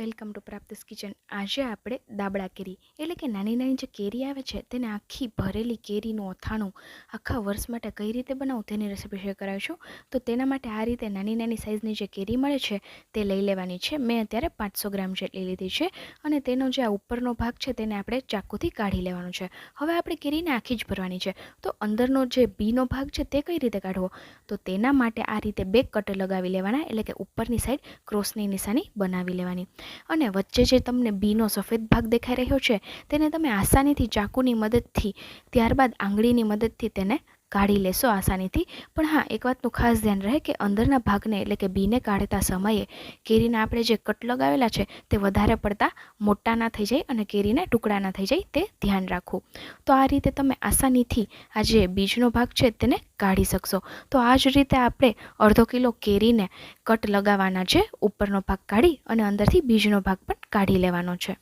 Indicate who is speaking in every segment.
Speaker 1: Welcome to પ્રાપ્તિસ kitchen. આજે આપણે દાબડા કેરી, એટલે કે નાની નાની જે કેરી આવે છે, તેને આખી ભરેલી કેરીનું અથાણું આખા વર્ષ માટે કઈ રીતે બનાવું તેની રેસીપી શેર કરાવીશું. તો તેના માટે આ રીતે નાની નાની સાઇઝની જે કેરી મળે છે, તે લઈ લેવાની છે. મેં અત્યારે પાંચસો ગ્રામ જેટલી લીધી છે અને તેનો જે આ ઉપરનો ભાગ છે, તેને આપણે ચાકુથી કાઢી લેવાનો છે. હવે આપણે કેરીને આખી જ ભરવાની છે. તો અંદરનો જે બીનો ભાગ છે, તે કઈ રીતે કાઢવો? તો તેના માટે આ રીતે બે કટ લગાવી લેવાના, એટલે કે ઉપરની સાઈડ ક્રોસની નિશાની બનાવી લેવાની. અને વચ્ચે જે તમને બીનો સફેદ ભાગ દેખાઈ રહ્યો છે, તેને તમે આસાનીથી ચાકુની મદદથી, ત્યારબાદ આંગળીની મદદથી તેને કાઢી લેશો આસાનીથી. પણ હા, એક વાતનું ખાસ ધ્યાન રહે કે અંદરના ભાગને એટલે કે બીને કાઢતા સમયે કેરીના આપણે જે કટ લગાવેલા છે તે વધારે પડતા મોટા ના થઈ જાય અને કેરીને ટુકડા ના થઈ જાય તે ધ્યાન રાખવું. તો આ રીતે તમે આસાનીથી આ જે બીજનો ભાગ છે તેને કાઢી શકશો. તો આ જ રીતે આપણે અડધો કિલો કેરીને કટ લગાવવાના છે, ઉપરનો ભાગ કાઢી અને અંદરથી બીજનો ભાગ પણ કાઢી લેવાનો છે.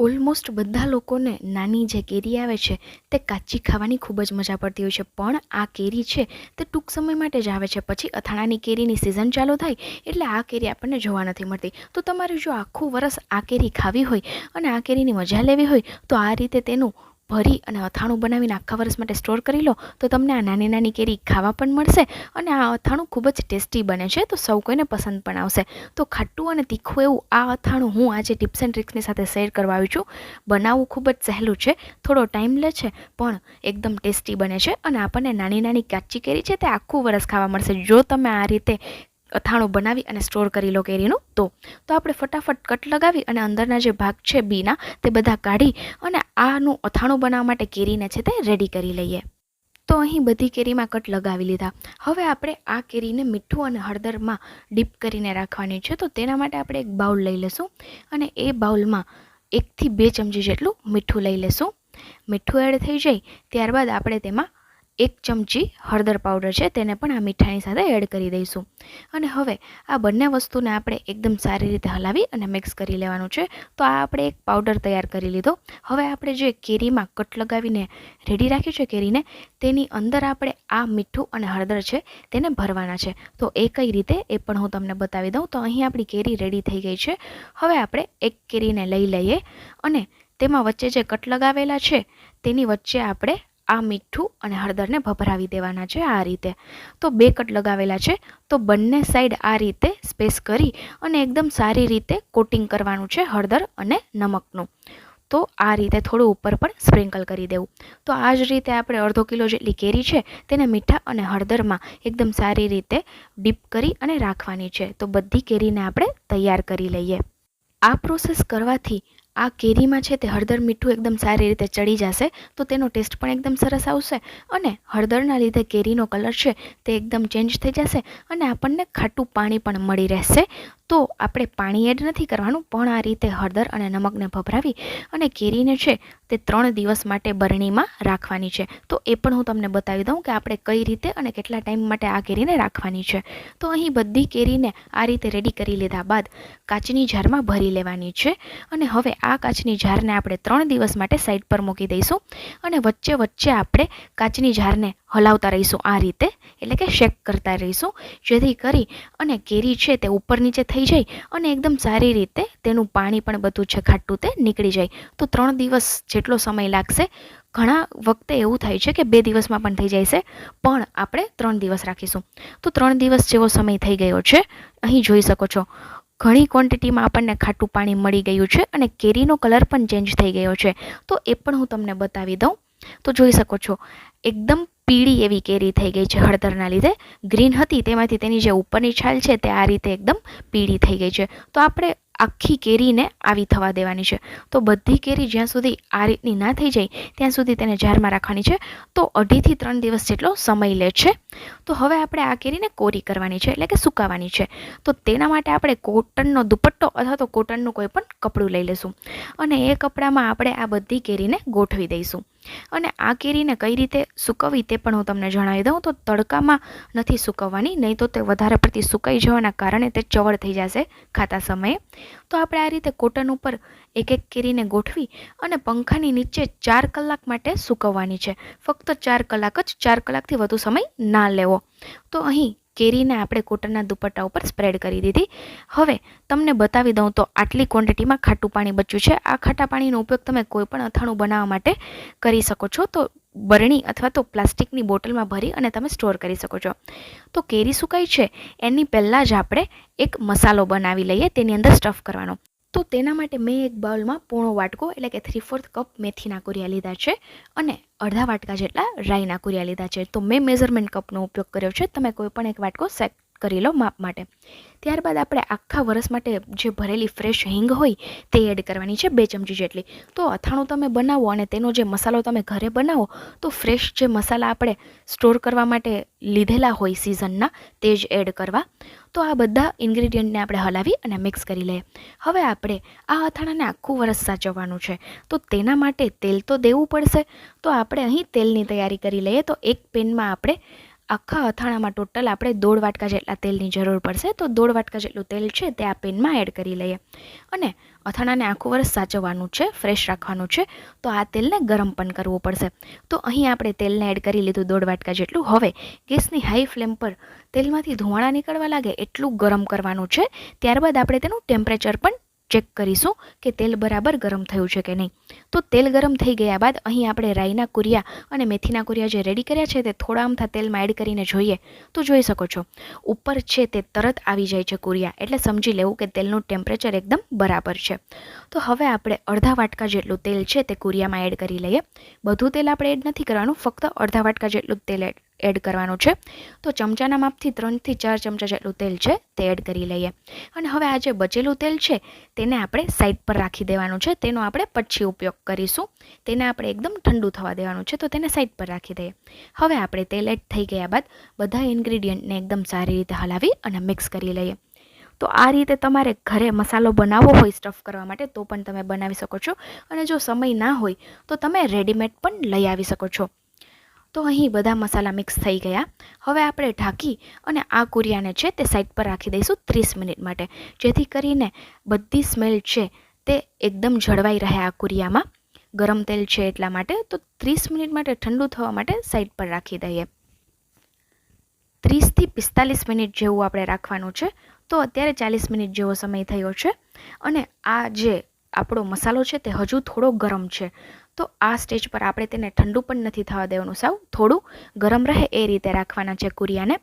Speaker 1: ઓલમોસ્ટ બધા લોકોને નાની જે કેરી આવે છે, તે કાચી ખાવાની ખૂબ જ મજા પડતી હોય છે. પણ આ કેરી છે, તે ટૂંક સમય માટે જ આવે છે. પછી અથાણાની કેરીની સિઝન ચાલુ થાય, એટલે આ કેરી આપણને જોવા નથી મળતી. તો તમારે જો આખું વરસ આ કેરી ખાવી હોય અને આ કેરીની મજા લેવી હોય, તો આ રીતે તેનું ભરી અને અથાણું બનાવીને આખા વર્ષ માટે સ્ટોર કરી લો, તો તમને આ નાની નાની કેરી ખાવા પણ મળશે અને આ અથાણું ખૂબ જ ટેસ્ટી બને છે, તો સૌ કોઈને પસંદ પણ આવશે. તો ખાટું અને તીખું એવું આ અથાણું હું આજે ટિપ્સ એન્ડ ટ્રિક્સની સાથે શેર કરવા આવી છું. બનાવવું ખૂબ જ સહેલું છે, થોડો ટાઈમ લે છે, પણ એકદમ ટેસ્ટી બને છે અને આપણને નાની નાની કાચી કેરી છે તે આખું વરસ ખાવા મળશે. જો તમે આ રીતે અથાણું બનાવી અને સ્ટોર કરી લો કેરીનું તો. તો આપણે ફટાફટ કટ લગાવી અને અંદરના જે ભાગ છે બીના તે બધા કાઢી અને આનું અથાણું બનાવવા માટે કેરીને છે તે રેડી કરી લઈએ. તો અહીં બધી કેરીમાં કટ લગાવી લીધા. હવે આપણે આ કેરીને મીઠું અને હળદરમાં ડીપ કરીને રાખવાની છે. તો તેના માટે આપણે એક બાઉલ લઈ લઈશું અને એ બાઉલમાં એકથી બે ચમચી જેટલું મીઠું લઈ લઈશું. મીઠું એડ થઈ જાય, ત્યારબાદ આપણે તેમાં એક ચમચી હળદર પાવડર છે, તેને પણ આ મીઠાની સાથે એડ કરી દઈશું. અને હવે આ બંને વસ્તુને આપણે એકદમ સારી રીતે હલાવી અને મિક્સ કરી લેવાનું છે. તો આ આપણે એક પાવડર તૈયાર કરી લીધો. હવે આપણે જે કેરીમાં કટ લગાવીને રેડી રાખ્યું છે કેરીને, તેની અંદર આપણે આ મીઠું અને હળદર છે, તેને ભરવાના છે. તો એ કઈ રીતે એ પણ હું તમને બતાવી દઉં. તો અહીં આપણી કેરી રેડી થઈ ગઈ છે. હવે આપણે એક કેરીને લઈ લઈએ અને તેમાં વચ્ચે જે કટ લગાવેલા છે, તેની વચ્ચે આપણે આ મીઠું અને હળદરને ભભરાવી દેવાના છે આ રીતે. તો બે કટ લગાવેલા છે. તો બંને સાઈડ આ રીતે સ્પેસ કરી અને એકદમ સારી રીતે કોટિંગ કરવાનું છે હળદર અને નમકનું. તો આ રીતે થોડું ઉપર પણ સ્પ્રિંકલ કરી દેવું. તો આ જ રીતે આપણે અડધો કિલો જેટલી કેરી છે તેને મીઠા અને હળદરમાં એકદમ સારી રીતે ડીપ કરી અને રાખવાની છે. તો બધી કેરીને આપણે તૈયાર કરી લઈએ. આ પ્રોસેસ કરવાથી આ કેરીમાં છે તે હળદર મીઠું એકદમ સારી રીતે ચડી જશે, તો તેનો ટેસ્ટ પણ એકદમ સરસ આવશે. અને હળદરના લીધે કેરીનો કલર છે તે એકદમ ચેન્જ થઈ જશે અને આપણને ખાટું પાણી પણ મળી રહેશે. તો આપણે પાણી એડ નથી કરવાનું, પણ આ રીતે હળદર અને નમકને ભભરાવી અને કેરીને છે તે ત્રણ દિવસ માટે બરણીમાં રાખવાની છે. તો એ પણ હું તમને બતાવી દઉં કે આપણે કઈ રીતે અને કેટલા ટાઈમ માટે આ કેરીને રાખવાની છે. તો અહીં બધી કેરીને આ રીતે રેડી કરી લીધા બાદ કાચની જારમાં ભરી લેવાની છે. અને હવે આ કાચની જારને આપણે ત્રણ દિવસ માટે સાઈડ પર મૂકી દઈશું અને વચ્ચે વચ્ચે આપણે કાચની જારને હલાવતા રહીશું આ રીતે, એટલે કે શેક કરતા રહીશું. જેથી કરી અને કેરી છે તે ઉપર નીચે થઈ જાય અને એકદમ સારી રીતે તેનું પાણી પણ બધું છે ખાટું તે નીકળી જાય. તો ત્રણ દિવસ જેટલો સમય લાગશે. ઘણા વખતે એવું થાય છે કે બે દિવસમાં પણ થઈ જાય છે, પણ આપણે ત્રણ દિવસ રાખીશું. તો ત્રણ દિવસ જેવો સમય થઈ ગયો છે. અહીં જોઈ શકો છો. ઘણી ક્વોન્ટિટીમાં આપણને ખાટું પાણી મળી ગયું છે અને કેરીનો કલર પણ ચેન્જ થઈ ગયો છે. તો એ પણ હું તમને બતાવી દઉં. તો જોઈ શકો છો, એકદમ પીળી એવી કેરી થઈ ગઈ છે હળદરના લીધે. ગ્રીન હતી, તેમાંથી તેની જે ઉપરની છાલ છે તે આ રીતે એકદમ પીળી થઈ ગઈ છે. તો આપણે આખી કેરીને આવી થવા દેવાની છે. તો બધી કેરી જ્યાં સુધી આ રીતની ના થઈ જાય, ત્યાં સુધી તેને જારમાં રાખવાની છે. તો અઢીથી ત્રણ દિવસ જેટલો સમય લે છે. તો હવે આપણે આ કેરીને કોરી કરવાની છે, એટલે કે સુકાવાની છે. તો તેના માટે આપણે કોટનનો દુપટ્ટો અથવા તો કોટનનું કોઈ પણ કપડું લઈ લઈશું. અને એ કપડામાં આપણે આ બધી કેરીને ગોઠવી દઈશું. અને આ કેરીને કઈ રીતે સૂકવવી તે પણ હું તમને જણાવી દઉં. તો તડકામાં નથી સૂકવવાની, નહીં તો તે વધારે પડતી સુકાઈ જવાના કારણે તે ચવળ થઈ જશે ખાતા સમયે. તો આપણે આ રીતે કોટન ઉપર એક એક કેરીને ગોઠવી અને પંખાની નીચે ચાર કલાક માટે સૂકવવાની છે. ફક્ત ચાર કલાક જ, ચાર કલાકથી વધુ સમય ના લેવો. તો અહીં કેરીને આપણે કોટનના દુપટ્ટા ઉપર સ્પ્રેડ કરી દીધી. હવે તમને બતાવી દઉં તો આટલી ક્વોન્ટિટીમાં ખાટું પાણી બચ્યું છે. આ ખાટા પાણીનો ઉપયોગ તમે કોઈ પણ અથાણું બનાવવા માટે કરી શકો છો. તો બરણી અથવા તો પ્લાસ્ટિકની બોટલમાં ભરી અને તમે સ્ટોર કરી શકો છો. તો કેરી સુકાઈ છે? એની પહેલાં જ આપણે એક મસાલો બનાવી લઈએ, તેની અંદર સ્ટફ કરવાનો. તો તેના માટે મેં એક બાઉલમાં પોણો વાટકો, એટલે કે થ્રી ફોર્થ કપ મેથીના કુરિયા લીધા છે અને અડધા વાટકા જેટલા રાઈના કુરિયા લીધા છે. તો મેં મેઝરમેન્ટ કપનો ઉપયોગ કર્યો છે. તમે કોઈ પણ એક વાટકો સેટ કરી લો માપ માટે. ત્યારબાદ આપણે આખા વરસ માટે જે ભરેલી ફ્રેશ હિંગ હોય તે એડ કરવાની છે બે ચમચી જેટલી. તો અથાણું તમે બનાવો અને તેનો જે મસાલો તમે ઘરે બનાવો, તો ફ્રેશ જે મસાલા આપણે સ્ટોર કરવા માટે લીધેલા હોય સિઝનના તે જ એડ કરવા. તો આ બધા ઇન્ગ્રીડિયન્ટને આપણે હલાવી અને મિક્સ કરી લઈએ. હવે આપણે આ અથાણાને આખું વરસ સાચવવાનું છે. તો તેના માટે તેલ તો દેવું પડશે. તો આપણે અહીં તેલની તૈયારી કરી લઈએ. તો એક પેનમાં આપણે આખા અથાણામાં ટોટલ આપણે દોઢ વાટકા જેટલા તેલની જરૂર પડશે, તો દોઢ વાટકા જેટલું તેલ છે તે આ પેનમાં એડ કરી લઈએ. અને અથાણાને આખું વર્ષ સાચવવાનું છે, ફ્રેશ રાખવાનું છે, તો આ તેલને ગરમ પણ કરવું પડશે. તો અહીં આપણે તેલને એડ કરી લીધું દોઢ વાટકા જેટલું. હવે ગેસની હાઈ ફ્લેમ પર તેલમાંથી ધુમાડા નીકળવા લાગે એટલું ગરમ કરવાનું છે, ત્યારબાદ આપણે તેનું ટેમ્પરેચર પણ ચેક કરીશું કે તેલ બરાબર ગરમ થયું છે કે નહીં. તો તેલ ગરમ થઈ ગયા બાદ અહીં આપણે રાઈના કુરિયા અને મેથીના કુરિયા જે રેડી કર્યા છે તે થોડા અમથા તેલમાં એડ કરીને જોઈએ તો જોઈ શકો છો. ઉપર છે તે તરત આવી જાય છે કુરિયા. એટલે સમજી લેવું કે તેલનું ટેમ્પરેચર એકદમ બરાબર છે. તો હવે આપણે અડધા વાટકા જેટલું તેલ છે તે કુરિયામાં એડ કરી લઈએ. બધું તેલ આપણે એડ નથી કરવાનું, ફક્ત અડધા વાટકા જેટલું તેલ એડ કરવાનું છે. તો ચમચાના માપથી ત્રણથી ચાર ચમચા જેટલું તેલ છે તે એડ કરી લઈએ. અને હવે આ જે બચેલું તેલ છે તેને આપણે સાઈડ પર રાખી દેવાનું છે. તેનો આપણે પછી ઉપયોગ કરીશું. તેને આપણે એકદમ ઠંડુ થવા દેવાનું છે તો તેને સાઈડ પર રાખી દઈએ. હવે આપણે તેલ એડ થઈ ગયા બાદ બધા ઇન્ગ્રીડિયન્ટને એકદમ સારી રીતે હલાવી અને મિક્સ કરી લઈએ. તો આ રીતે તમારે ઘરે મસાલો બનાવવો હોય સ્ટફ કરવા માટે તો પણ તમે બનાવી શકો છો. અને જો સમય ના હોય તો તમે રેડીમેડ પણ લઈ આવી શકો છો. તો અહીં બધા મસાલા મિક્સ થઈ ગયા. હવે આપણે ઢાંકી અને આ કુરિયાને છે તે સાઈડ પર રાખી દઈશું ત્રીસ મિનિટ માટે. જેથી કરીને બધી સ્મેલ છે તે એકદમ જળવાઈ રહે આ કુરિયામાં. ગરમ તેલ છે એટલા માટે તો ત્રીસ મિનિટ માટે ઠંડુ થવા માટે સાઈડ પર રાખી દઈએ. ત્રીસથી પિસ્તાલીસ મિનિટ જેવું આપણે રાખવાનું છે. તો અત્યારે ચાલીસ મિનિટ જેવો સમય થયો છે. અને આ જે આપણો મસાલો છે તે હજુ થોડો ગરમ છે. તો આ સ્ટેજ પર આપણે તેને ઠંડુ પણ નથી થવા દેવાનું સાવ. થોડું ગરમ રહે એ રીતે રાખવાના છે કુરિયાને.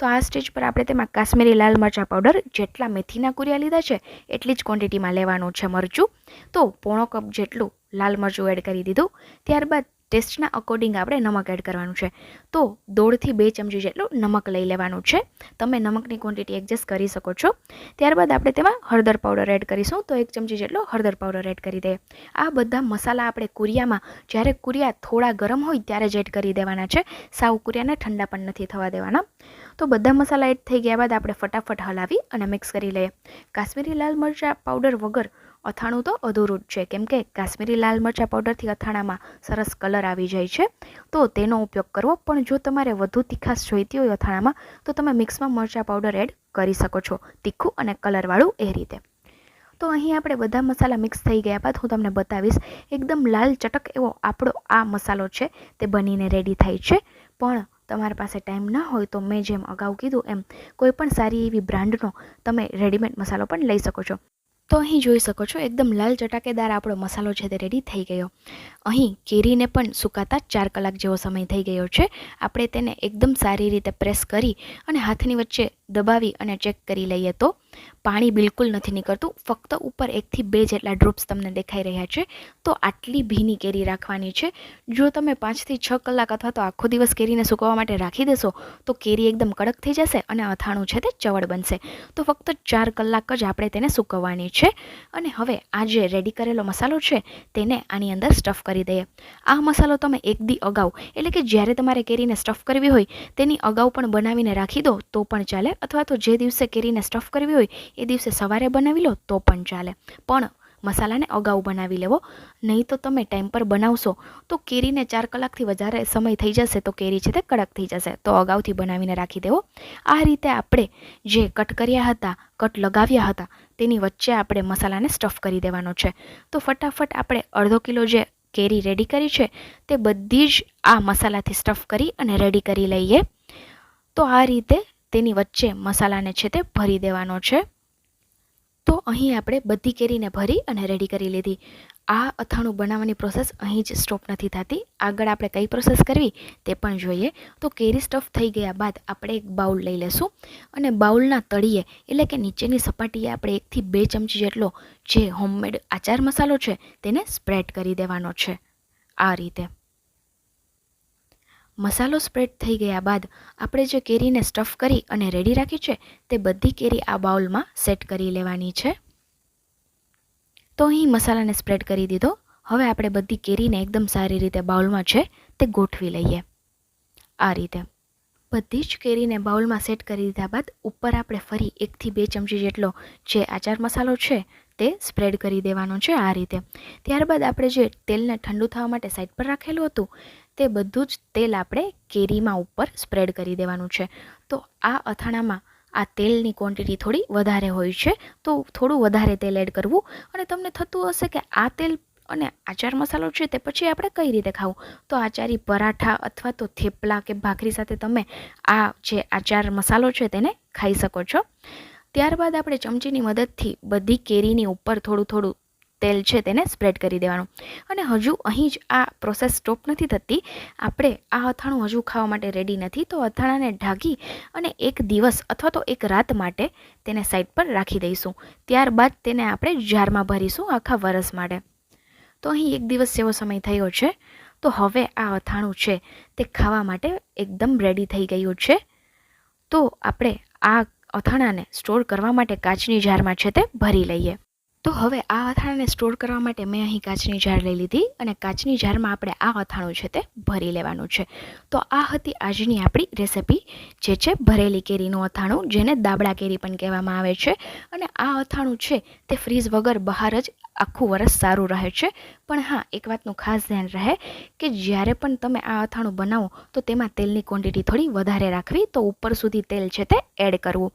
Speaker 1: તો આ સ્ટેજ પર આપણે તેમાં કાશ્મીરી લાલ મરચાં પાવડર જેટલા મેથીના કુરિયા લીધા છે એટલી જ ક્વોન્ટિટીમાં લેવાનું છે મરચું. તો પોણો કપ જેટલું લાલ મરચું એડ કરી દીધું. ત્યારબાદ ટેસ્ટના અકોર્ડિંગ આપણે નમક એડ કરવાનું છે. તો દોઢથી બે ચમચી જેટલું નમક લઈ લેવાનું છે. તમે નમકની ક્વોન્ટિટી એડજસ્ટ કરી શકો છો. ત્યારબાદ આપણે તેમાં હળદર પાવડર એડ કરીશું. તો એક ચમચી જેટલો હળદર પાવડર એડ કરી દઈએ આ બધા મસાલા આપણે કુરિયામાં જ્યારે કુરિયા થોડા ગરમ હોય ત્યારે જ એડ કરી દેવાના છે. સાવ કુરિયાને ઠંડા પણ નથી થવા દેવાના. તો બધા મસાલા એડ થઈ ગયા બાદ આપણે ફટાફટ હલાવી અને મિક્સ કરી લઈએ. કાશ્મીરી લાલ મરચાં પાવડર વગર અથાણું તો અધૂરું જ છે. કેમ કે કાશ્મીરી લાલ મરચાં પાવડરથી અથાણામાં સરસ કલર આવી જાય છે. તો તેનો ઉપયોગ કરવો. પણ જો તમારે વધુ તીખાશ જોઈતી હોય અથાણામાં, તો તમે મિક્સમાં મરચાં પાવડર એડ કરી શકો છો. તીખું અને કલરવાળું એ રીતે. તો અહીં આપણે બધા મસાલા મિક્સ થઈ ગયા બાદ હું તમને બતાવીશ, એકદમ લાલ ચટક એવો આપણો આ મસાલો છે, તે બનીને રેડી થાય છે. પણ તમારી પાસે ટાઈમ ના હોય તો મેં જેમ અગાઉ કીધું એમ, કોઈ પણ સારી એવી બ્રાન્ડનો તમે રેડીમેડ મસાલો પણ લઈ શકો છો. તો અહીં જોઈ શકો છો, એકદમ લાલ ચટાકેદાર આપણો મસાલો છે તે રેડી થઈ ગયો. અહીં કેરીને પણ સુકાતા ચાર કલાક જેવો સમય થઈ ગયો છે. આપણે તેને એકદમ સારી રીતે પ્રેસ કરી અને હાથની વચ્ચે દબાવી અને ચેક કરી લઈએ તો પાણી બિલકુલ નથી નીકળતું. ફક્ત ઉપર એકથી બે જેટલા ડ્રોપ્સ તમને દેખાઈ રહ્યા છે. તો આટલી ભીની કેરી રાખવાની છે. જો તમે પાંચથી છ કલાક અથવા તો આખો દિવસ કેરીને સુકવવા માટે રાખી દેશો, તો કેરી એકદમ કડક થઈ જશે અને અથાણું છે તે ચવડ બનશે. તો ફક્ત ચાર કલાક જ આપણે તેને સૂકવવાની છે. અને હવે આ જે રેડી કરેલો મસાલો છે, તેને આની અંદર સ્ટફ કરી દઈએ. આ મસાલો તમે એક દી અગાઉ, એટલે કે જ્યારે તમારે કેરીને સ્ટફ કરવી હોય, તેની અગાઉ પણ બનાવીને રાખી દો, તો પણ ચાલે. અથવા તો જે દિવસે કેરીને સ્ટફ કરવી હોય, એ દિવસે સવારે બનાવી લો તો પણ ચાલે. પણ મસાલાને અગાઉ બનાવી લેવો, નહીં તો તમે ટાઈમ પર બનાવશો. તો કેરીને ચાર કલાકથી વધારે સમય થઈ જશે તો કેરી છે તે કડક થઈ જશે. તો અગાઉથી બનાવીને રાખી દેવો. આ રીતે આપણે જે કટ કર્યા હતા, કટ લગાવ્યા હતા, તેની વચ્ચે આપણે મસાલાને સ્ટફ કરી દેવાનો છે. તો ફટાફટ આપણે અડધો કિલો જે કેરી રેડી કરી છે, તે બધી જ આ મસાલાથી સ્ટફ કરી અને રેડી કરી લઈએ. તો આ રીતે તેની વચ્ચે મસાલાને છે તે ભરી દેવાનો છે. તો અહીં આપણે બધી કેરીને ભરી અને રેડી કરી લીધી. આ અથાણું બનાવવાની પ્રોસેસ અહીં જ સ્ટોપ નથી થતી. આગળ આપણે કઈ પ્રોસેસ કરવી તે પણ જોઈએ. તો કેરી સ્ટફ થઈ ગયા બાદ આપણે એક બાઉલ લઈ લેશું. અને બાઉલના તળિયે એટલે કે નીચેની સપાટીએ આપણે એકથી બે ચમચી જેટલો જે હોમમેડ આચાર મસાલો છે, તેને સ્પ્રેડ કરી દેવાનો છે. આ રીતે. મસાલો સ્પ્રેડ થઈ ગયા બાદ આપણે જે કેરીને સ્ટફ કરી અને રેડી રાખી છે તે બધી કેરી આ બાઉલમાં સેટ કરી લેવાની છે. તો અહીં મસાલાને સ્પ્રેડ કરી દીધો. હવે આપણે બધી કેરીને એકદમ સારી રીતે બાઉલમાં છે તે ગોઠવી લઈએ. આ રીતે. બધી જ કેરીને બાઉલમાં સેટ કરી દીધા બાદ ઉપર આપણે ફરી એકથી બે ચમચી જેટલો જે આચાર મસાલો છે તે સ્પ્રેડ કરી દેવાનો છે આ રીતે. ત્યારબાદ આપણે જે તેલને ઠંડુ થવા માટે સાઈડ પર રાખેલું હતું તે બધું જ તેલ આપણે કેરીમાં ઉપર સ્પ્રેડ કરી દેવાનું છે. તો આ અથાણામાં આ તેલની ક્વોન્ટિટી થોડી વધારે હોય છે. તો થોડું વધારે તેલ એડ કરવું અને તમને થતું હશે કે આ તેલ અને આચાર મસાલો છે તે પછી આપણે કઈ રીતે ખાવું? તો આચારી પરાઠા અથવા તો થેપલા કે ભાખરી સાથે તમે આ જે આચાર મસાલો છે તેને ખાઈ શકો છો. ત્યારબાદ આપણે ચમચીની મદદથી બધી કેરીની ઉપર થોડું થોડું તેલ છે તેને સ્પ્રેડ કરી દેવાનું. અને હજુ અહીં જ આ પ્રોસેસ સ્ટોપ નથી થતી. આપણે આ અથાણું હજુ ખાવા માટે રેડી નથી. તો અથાણાને ઢાંકી અને એક દિવસ અથવા તો એક રાત માટે તેને સાઈડ પર રાખી દઈશું. ત્યારબાદ તેને આપણે જારમાં ભરીશું આખા વરસ માટે. તો અહીં એક દિવસ જેવો સમય થયો છે. તો હવે આ અથાણું છે તે ખાવા માટે એકદમ રેડી થઈ ગયું છે. તો આપણે આ અથાણાને સ્ટોર કરવા માટે કાચની જારમાં છે તે ભરી લઈએ. તો હવે આ અથાણાને સ્ટોર કરવા માટે મેં અહીં કાચની જાર લઈ લીધી અને કાચની જારમાં આપણે આ અથાણું છે તે ભરી લેવાનું છે. તો આ હતી આજની આપણી રેસિપી, જે છે ભરેલી કેરીનું અથાણું, જેને દાબડા કેરી પણ કહેવામાં આવે છે. અને આ અથાણું છે તે ફ્રીઝ વગર બહાર જ આખું વરસ સારું રહે છે. પણ હા, એક વાતનું ખાસ ધ્યાન રહે કે જ્યારે પણ તમે આ અથાણું બનાવો, તો તેમાં તેલની ક્વોન્ટિટી થોડી વધારે રાખવી, તો ઉપર સુધી તેલ છે તે એડ કરવું.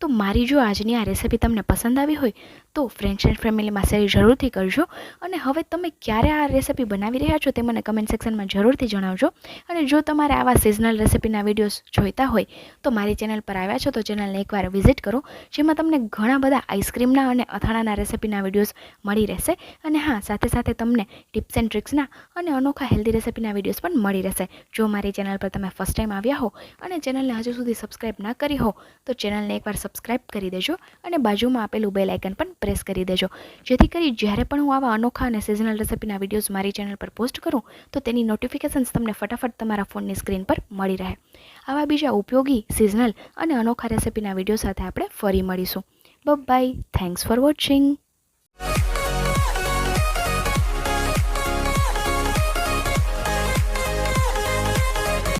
Speaker 1: તો મારી જો આજની આ રેસિપી તમને પસંદ આવી હોય, તો ફ્રેન્ડ્સ એન્ડ ફેમિલીમાં શેર જરૂરથી કરજો. અને હવે તમે ક્યારે આ રેસિપી બનાવી રહ્યા છો તે મને કમેન્ટ સેક્શનમાં જરૂરથી જણાવજો. અને જો તમારે આવા સિઝનલ રેસિપીના વિડીયોઝ જોઈતા હોય, તો મારી ચેનલ પર આવ્યા છો તો ચેનલને એકવાર વિઝિટ કરો, જેમાં તમને ઘણા બધા આઈસ્ક્રીમના અને અથાણાના રેસિપીના વિડીયોઝ મળી રહેશે અને હા, સાથે સાથે તમને ટિપ્સ એન્ડ ટ્રિક્સના અને અનોખા હેલ્ધી રેસિપીના વિડીયોઝ પણ મળી રહેશે. જો મારી ચેનલ પર તમે ફર્સ્ટ ટાઈમ આવ્યા હો અને ચેનલને હજુ સુધી સબસ્ક્રાઈબ ના કરી હો, તો ચેનલને એકવાર સબસ્ક્રાઈબ કરી દેજો અને બાજુમાં આપેલું બેલ આઇકન પણ પ્રેસ કરી દેજો. જેથી કરી જ્યારે પણ હું આવા અનોખા અને સિઝનલ રેસિપીના વિડીયોઝ મારી ચેનલ પર પોસ્ટ કરું, તો તેની નોટિફિકેશન્સ તમને ફટાફટ તમારા ફોનની સ્ક્રીન પર મળી રહે. આવા બીજા ઉપયોગી સિઝનલ અને અનોખા રેસિપીના વીડિયો સાથે આપણે ફરી મળીશું. By thanks for watching